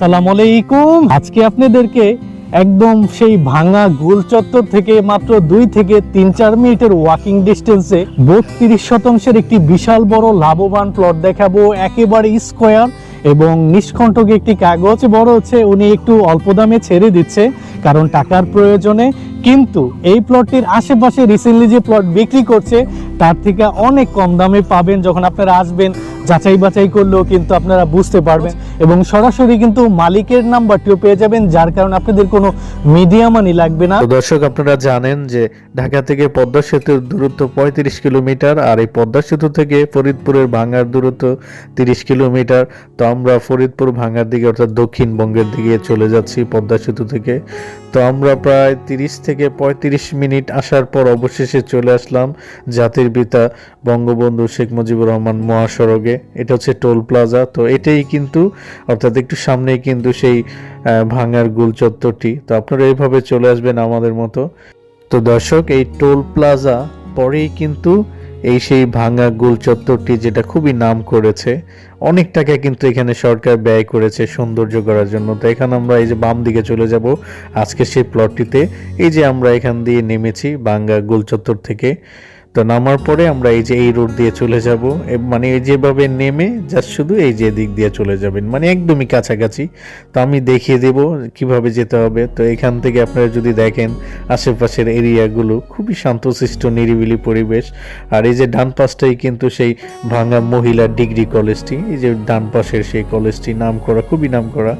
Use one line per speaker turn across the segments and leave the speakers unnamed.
সালাম আলাইকুম। আজকে আপনাদেরকে একদম সেই ভাঙা গোল চত্বর থেকে মাত্র দুই থেকে তিন, চার মিনিটের ওয়াকিং ডিস্টেন্সে বত্রিশ শতাংশের একটি বিশাল বড় লাভবান প্লট দেখাবো একেবারে স্কোয়ার এবং নিষ্কণ্টক একটি কাগজ। বড় হচ্ছে, উনি একটু অল্প দামে ছেড়ে দিচ্ছে কারণ টাকার প্রয়োজনে। কিন্তু এই প্লটটির আশেপাশে রিসেন্টলি যে প্লট বিক্রি করছে, তার থেকে অনেক কম দামে পাবেন যখন আপনারা আসবেন যাচাই বাছাই করলেও কিন্তু আপনারা বুঝতে পারবেন। এবং সরাসরি কিন্তু মালিকের নাম্বারটিও পেয়ে যাবেন, যার কারণে আপনাদের কোনো মিডিয়া মানি লাগবে না।
দর্শক, আপনারা জানেন যে ঢাকা থেকে পদ্মা সেতুর দূরত্ব পঁয়ত্রিশ কিলোমিটার আর এই পদ্মা সেতু থেকে ফরিদপুরের ভাঙ্গার দূরত্ব তিরিশ কিলোমিটার। তো আমরা ফরিদপুর ভাঙ্গার দিকে অর্থাৎ দক্ষিণবঙ্গের দিকে চলে যাচ্ছি পদ্মা সেতু থেকে। তো আমরা প্রায় তিরিশ থেকে পঁয়ত্রিশ মিনিট আসার পর অবশেষে চলে আসলাম জাতির পিতা বঙ্গবন্ধু শেখ মুজিবুর রহমান মহাসড়কে। এটা হচ্ছে টোল প্লাজা। তো এটাই কিন্তু, অর্থাৎ একটু সামনেই কিন্তু সেই ভাঙার গুল চত্বরটি। তো আপনারা এইভাবে চলে আসবেন আমাদের মতো। তো দর্শক, এই টোল প্লাজা পরেই কিন্তু এই সেই ভাঙা গোল চত্বরটি যেটা খুবই নাম করেছে, অনেক টাকা কিন্তু এখানে সরকার ব্যয় করেছে সৌন্দর্য করার জন্য। তো এখানে আমরা এই যে বাম দিকে চলে যাব আজকে সেই প্লটটিতে এই যে আমরা এখান দিয়ে নেমেছি ভাঙ্গা গোল চত্বর থেকে। তো নামার পরে আমরা এই যে এই রোড দিয়ে চলে যাব। মানে এই যেভাবে নেমে জাস্ট শুধু এই যে দিক দিয়ে চলে যাবেন। মানে একদমই কাছাকাছি। তো আমি দেখিয়ে দেব কীভাবে যেতে হবে। তো এখান থেকে আপনারা যদি দেখেন, আশেপাশের এরিয়াগুলো খুবই শান্তশিষ্ট, নিরিবিলি পরিবেশ। আর এই যে ডান পাশটাই কিন্তু সেই ভাঙা মহিলা ডিগ্রি কলেজটি। এই যে ডান পাশের সেই কলেজটি নাম করা, খুবই নাম করা।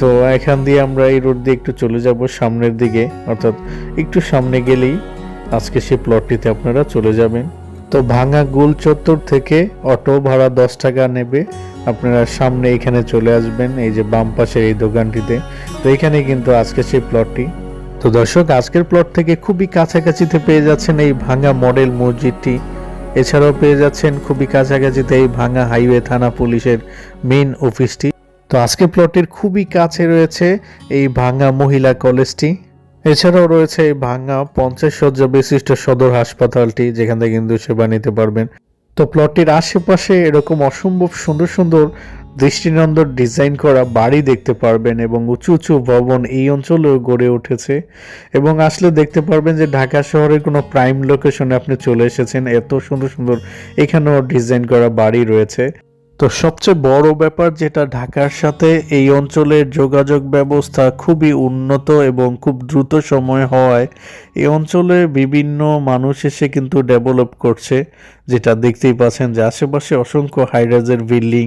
তো এখান দিয়ে আমরা এই রোড দিয়ে একটু চলে যাব সামনের দিকে। অর্থাৎ একটু সামনে গেলেই আজকে সেই প্লটটিতে আপনারা চলে যাবেন। তো ভাঙা গোল চত্বর থেকে অটো ভাড়া দশ টাকা নেবে। আপনারা সামনে এখানে চলে আসবেন, এই যে বাম পাশের এই দোকানটিতে। তো এখানে কিন্তু আজকে সেই প্লটটি তো দর্শক, আজকের প্লট থেকে খুবই কাছাকাছিতে পেয়ে যাচ্ছেন এই ভাঙা মডেল মসজিদটি। এছাড়াও পেয়ে যাচ্ছেন খুবই কাছাকাছিতে এই ভাঙা হাইওয়ে থানা পুলিশের মেইন অফিসটি তো আজকের প্লটের খুবই কাছে রয়েছে এই ভাঙা মহিলা কলেজটি। এছাড়াও রয়েছে এই ভাঙা পঞ্চাশ শয্যা বিশিষ্ট সদর হাসপাতালটি, যেখান থেকে কিন্তু সেবা নিতে পারবেন। তো প্লটটির আশেপাশে এরকম অসম্ভব সুন্দর সুন্দর দৃষ্টিনন্দন ডিজাইন করা বাড়ি দেখতে পারবেন এবং উঁচু উঁচু ভবন এই অঞ্চলেও গড়ে উঠেছে। এবং আসলে দেখতে পারবেন যে ঢাকা শহরের কোনো প্রাইম লোকেশনে আপনি চলে এসেছেন, এত সুন্দর সুন্দর এখানেও ডিজাইন করা বাড়ি রয়েছে। তো সবচেয়ে বড় ব্যাপার যেটা ঢাকার সাথে এই অঞ্চলের যোগাযোগ ব্যবস্থা খুবই উন্নত এবং খুব দ্রুত সময় হওয়ায় এই অঞ্চলে বিভিন্ন মানুষ এসে কিন্তু ডেভেলপ করছে, যেটা দেখতেই পাচ্ছেন যে আশেপাশে অসংখ্য হাইরাজের বিল্ডিং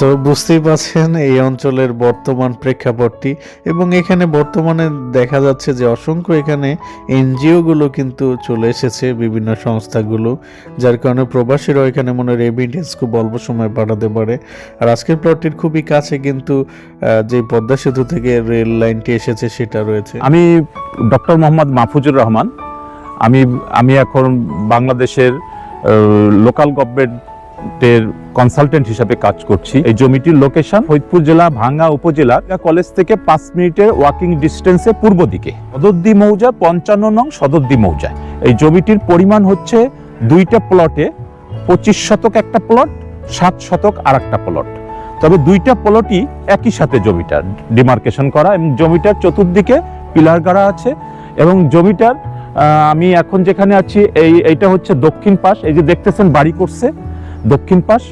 তো বুঝতেই পারছেন, এই অঞ্চলের বর্তমান প্রেক্ষাপটটি এবং এখানে বর্তমানে দেখা যাচ্ছে যে অসংখ্য এখানে এনজিওগুলো কিন্তু চলে এসেছে, বিভিন্ন সংস্থাগুলো, যার কারণে প্রবাসীরাও এখানে মনে রেমিটেন্স খুব অল্প সময় পাঠাতে পারে। আর আজকের প্লটটির খুবই কাছে কিন্তু যে পদ্মা সেতু থেকে রেল লাইনটি এসেছে সেটা রয়েছে।
আমি ডক্টর মোহাম্মদ মাহফুজুর রহমান। আমি আমি এখন বাংলাদেশের লোকাল গভর্নমেন্টের কনসালটেন্ট হিসাবে কাজ করছি। এই জমিটির লোকেশন ফরিদপুর জেলা, ভাঙ্গা উপজেলা কলেজ থেকে পাঁচ মিনিটের ওয়াকিং ডিস্টেন্সে পূর্ব দিকে। সদদ্দি মৌজা পঞ্চান্ন নং সদদ্দি মৌজা এই জমিটির পরিমাণ হচ্ছে দুইটা প্লটে পঁচিশ শতক একটা প্লট সাত শতক আর একটা প্লট তবে দুইটা প্লটই একই সাথে জমিটার ডিমার্কেশন করা এবং জমিটার চতুর্দিকে পিলার গাড়া আছে এবং জমিটার আমি এখন যেখানে আছি, এই, এইটা হচ্ছে দক্ষিণ পাশ। এই যে দেখতেছেন বাড়ি করছে দক্ষিণ পাশ,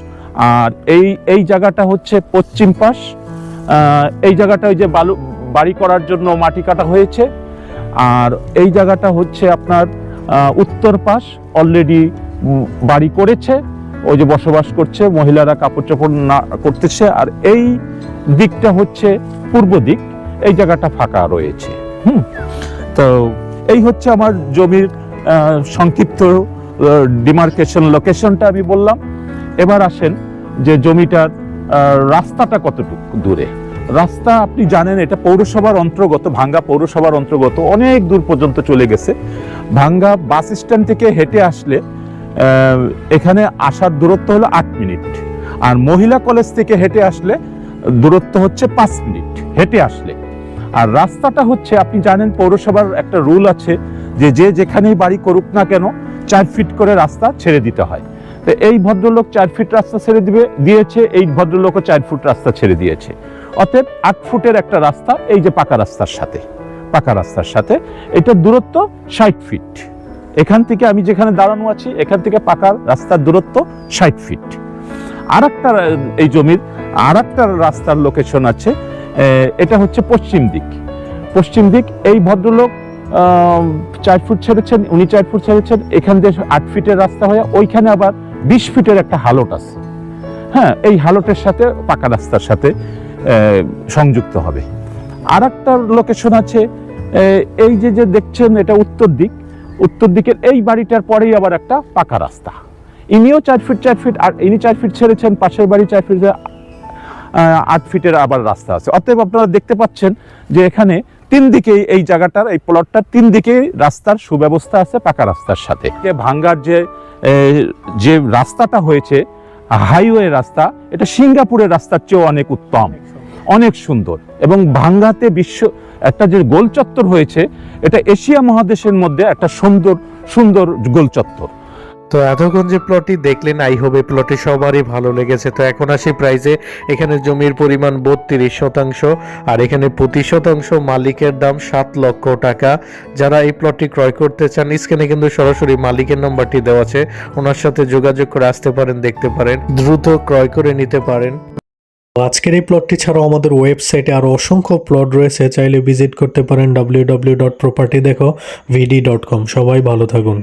আর এই এই জায়গাটা হচ্ছে পশ্চিম পাশ। এই জায়গাটা ওই যে বালু, বাড়ি করার জন্য মাটি কাটা হয়েছে। আর এই জায়গাটা হচ্ছে আপনার উত্তর পাশ অলরেডি বাড়ি করেছে। ওই যে বসবাস করছে, মহিলারা কাপড় চোপড় না, করতেছে। আর এই দিকটা হচ্ছে পূর্ব দিক। এই জায়গাটা ফাঁকা রয়েছে। হুম। তো এই হচ্ছে আমার জমির সংক্ষিপ্ত ডিমার্কেশন লোকেশনটা আমি বললাম। এবার আসেন যে জমিটার রাস্তাটা কতটুকু? দূরে। রাস্তা আপনি জানেন এটা পৌরসভার অন্তর্গত ভাঙ্গা পৌরসভার অন্তর্গত অনেক দূর পর্যন্ত চলে গেছে। ভাঙ্গা বাস স্ট্যান্ড থেকে হেঁটে আসলে এখানে আসার দূরত্ব হলো আট মিনিট। আর মহিলা কলেজ থেকে হেঁটে আসলে দূরত্ব হচ্ছে পাঁচ মিনিট হেঁটে আসলে। আর রাস্তাটা হচ্ছে আপনি জানেন পৌরসভার একটা রুল আছে যে যে যেখানেই বাড়ি করুক না কেন চার ফিট করে রাস্তা ছেড়ে দিতে হয়। তো এই ভদ্রলোক চার ফিট রাস্তা ছেড়ে দিবে, দিয়েছে, এই ভদ্রলোকও চার ফুট রাস্তা ছেড়ে দিয়েছে। অতএব আট ফুটের একটা রাস্তা, এই যে পাকা রাস্তার সাথে, পাকা রাস্তার সাথে এটার দূরত্ব ষাট ফিট এখান থেকে আমি যেখানে দাঁড়ানো আছি, এখান থেকে পাকা রাস্তার দূরত্ব ষাট ফিট আর একটা এই জমির আর একটা রাস্তার লোকেশন আছে এটা হচ্ছে পশ্চিম দিক। পশ্চিম দিক, এই ভদ্রলোক চার ফুট ছেড়েছেন, উনি চার ফুট ছেড়েছেন, এখান দিয়ে আট ফিটের রাস্তা হয়ে, ওইখানে আবার বিশ ফিটের একটা হালট আছে। হ্যাঁ এই হালটের সাথে, পাকা রাস্তার সাথে সংযুক্ত হবে। আর একটা লোকেশন আছে এই যে যে দেখছেন, এটা উত্তর দিক। উত্তর দিকের এই বাড়িটার পরেই আবার একটা পাকা রাস্তা। ইনিও চার ফিট চার ফিট, আর ইনি চার ফিট ছেড়েছেন, পাশের বাড়ি চার ফিট আট ফিটের আবার রাস্তা আছে। অতএব আপনারা দেখতে পাচ্ছেন যে এখানে তিন দিকে এই জায়গাটার, এই প্লটটার তিন দিকে রাস্তার সুব্যবস্থা আছে পাকা রাস্তার সাথে। ভাঙ্গার যে যে রাস্তাটা হয়েছে, হাইওয়ে রাস্তা, এটা সিঙ্গাপুরের রাস্তার চেয়েও অনেক উত্তম, অনেক সুন্দর। এবং ভাঙ্গাতে বিশ্ব, একটা যে গোলচত্বর হয়েছে, এটা এশিয়া মহাদেশের মধ্যে একটা সুন্দর সুন্দর গোল চত্বর
তো এতক্ষণ যে প্লটটি দেখলেন আই হবে প্লটে সবারই ভালো লেগেছে। তো এখন আসি প্রাইজে এখানে জমির পরিমাণ বত্রিশ শতাংশ, আর এখানে প্রতি শতাংশ মালিকের দাম সাত লক্ষ টাকা। যারা এই প্লটটি ক্রয় করতে চান, স্ক্রিনে কিন্তু সরাসরি মালিকের নম্বরটি দেওয়া আছে। ওনার সাথে যোগাযোগ করে আসতে পারেন, দেখতে পারেন। দ্রুত ক্রয় করে নিতে পারেন।
আজকের এই প্লটটি ছাড়াও আমাদের ওয়েবসাইটে আরও অসংখ্য প্লট রয়েছে। চাইলে ভিজিট করতে পারেন ডাব্লিউ ডাব্লিউ ডট প্রপার্টি দেখো ভিডি ডট কম সবাই ভালো থাকুন।